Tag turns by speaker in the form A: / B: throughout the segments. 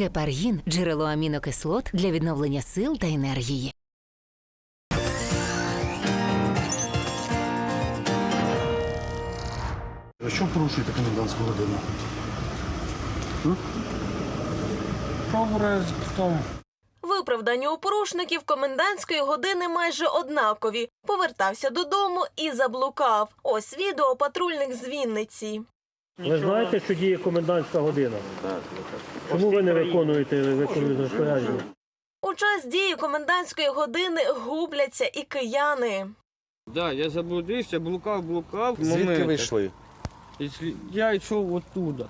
A: Гепаргін джерело амінокислот для відновлення сил та енергії.
B: А що порушуєте комендантську годину?
C: Добре, потім.
D: Виправдання у порушників комендантської години майже однакові. Повертався додому і заблукав. Ось відео патрульних з Вінниці.
E: Ви знаєте, що діє комендантська година? Чому ви не виконуєте виконуєте розпорядження?
D: У час дії комендантської години губляться і кияни.
C: Да, я заблудився, блукав, блукав.
F: Звідки ви йшли?
C: Я йшов оттуда.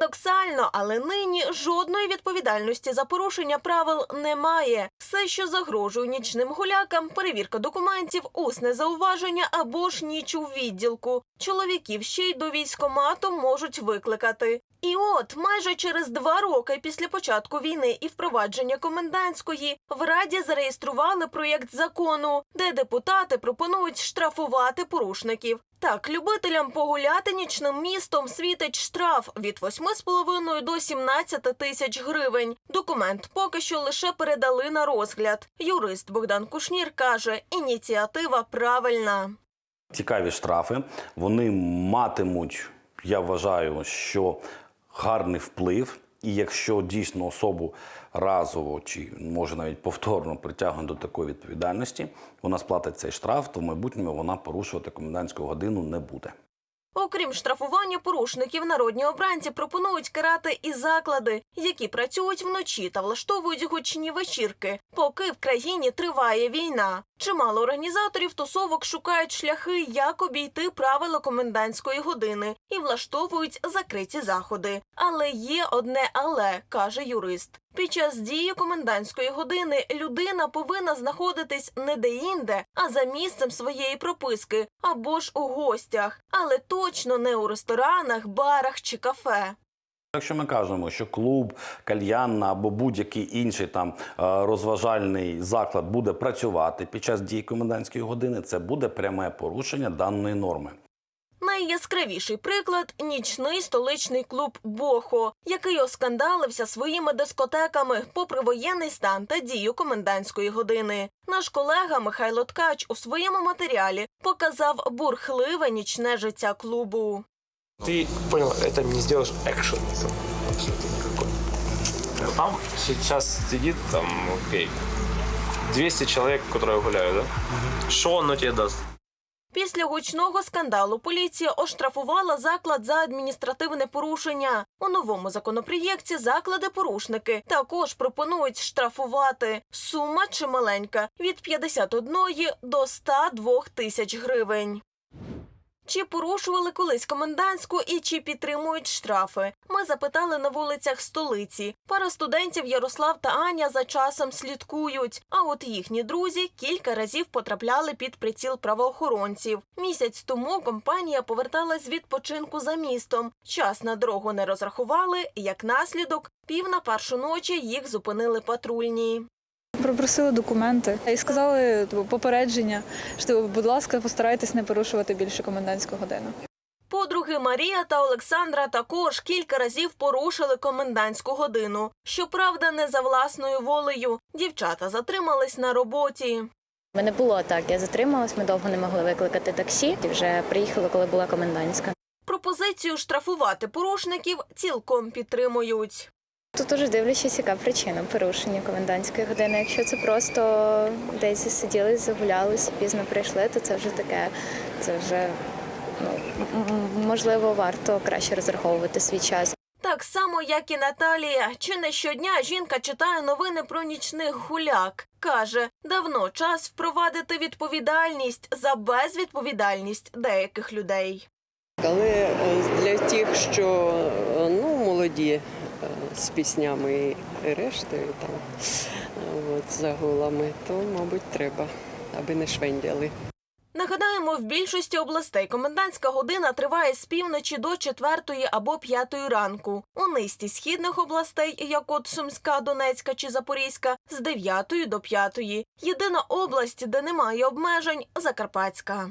D: Парадоксально, але нині жодної відповідальності за порушення правил немає. Все, що загрожує нічним гулякам, перевірка документів, усне зауваження або ж ніч у відділку. Чоловіків ще й до військомату можуть викликати. І от майже через два роки після початку війни і впровадження комендантської в раді зареєстрували проєкт закону, де депутати пропонують штрафувати порушників. Так, любителям погуляти нічним містом світить штраф від 8,5 до 17 тисяч гривень. Документ поки що лише передали на розгляд. Юрист Богдан Кушнір каже, ініціатива правильна.
F: Цікаві штрафи. Вони матимуть, я вважаю, що гарний вплив. І якщо дійсно особу разово чи може навіть повторно притягнуть до такої відповідальності, вона сплатить цей штраф, то в майбутньому вона порушувати комендантську годину не буде.
D: Окрім штрафування порушників, народні обранці пропонують карати і заклади, які працюють вночі та влаштовують гучні вечірки, поки в країні триває війна. Чимало організаторів тусовок шукають шляхи, як обійти правила комендантської години і влаштовують закриті заходи. Але є одне але, каже юрист. Під час дії комендантської години людина повинна знаходитись не де-інде, а за місцем своєї прописки або ж у гостях, але точно не у ресторанах, барах чи кафе.
F: Якщо ми кажемо, що клуб, кальянна або будь-який інший там е, розважальний заклад буде працювати під час дії комендантської години, це буде пряме порушення даної норми.
D: Найяскравіший приклад нічний столичний клуб Бохо, який оскандалився своїми дискотеками попри воєнний стан та дію комендантської години. Наш колега Михайло Ткач у своєму матеріалі показав бурхливе нічне життя клубу.
G: Ты понял, это не сделаешь экшен абсолютно никакой. А Там сейчас сидит там, окей, 200 человек, которые гуляют, да? Что оно тебе даст?
D: Після гучного скандалу поліція оштрафувала заклад за адміністративне порушення. У новому законопроєкті заклади-порушники також пропонують штрафувати. Сума чималенька – від 51 до 102 тисяч гривень. Чи порушували колись комендантську і чи підтримують штрафи? Ми запитали на вулицях столиці. Пара студентів Ярослав та Аня за часом слідкують. А от їхні друзі кілька разів потрапляли під приціл правоохоронців. Місяць тому компанія поверталась з відпочинку за містом. Час на дорогу не розрахували. Як наслідок, пів на першу ночі їх зупинили патрульні.
H: Попросили документи і сказали типу, попередження, що, будь ласка, постарайтесь не порушувати більше комендантську годину.
D: Подруги Марія та Олександра також кілька разів порушили комендантську годину. Щоправда, не за власною волею. Дівчата затримались на роботі.
I: Ми не було так. Я затрималась, ми довго не могли викликати таксі. І вже приїхали, коли була комендантська.
D: Пропозицію штрафувати порушників цілком підтримують.
I: Тут уже дивлячись, яка причина порушення комендантської години. Якщо це просто десь сиділи, загулялися, пізно прийшли, то це вже таке, це вже ну можливо варто краще розраховувати свій час.
D: Так само, як і Наталія. Чи не щодня жінка читає новини про нічних гуляк. Каже, давно час впровадити відповідальність за безвідповідальність деяких людей.
J: Але е, для тих, що е, ну, молоді з піснями і рештою там от, загулами, то, мабуть, треба, аби не швендяли.
D: Нагадаємо, в більшості областей комендантська година триває з півночі до 4 або 5 ранку. У низці східних областей, як от Сумська, Донецька чи Запорізька, з 9 до 5. Єдина область, де немає обмежень – Закарпатська.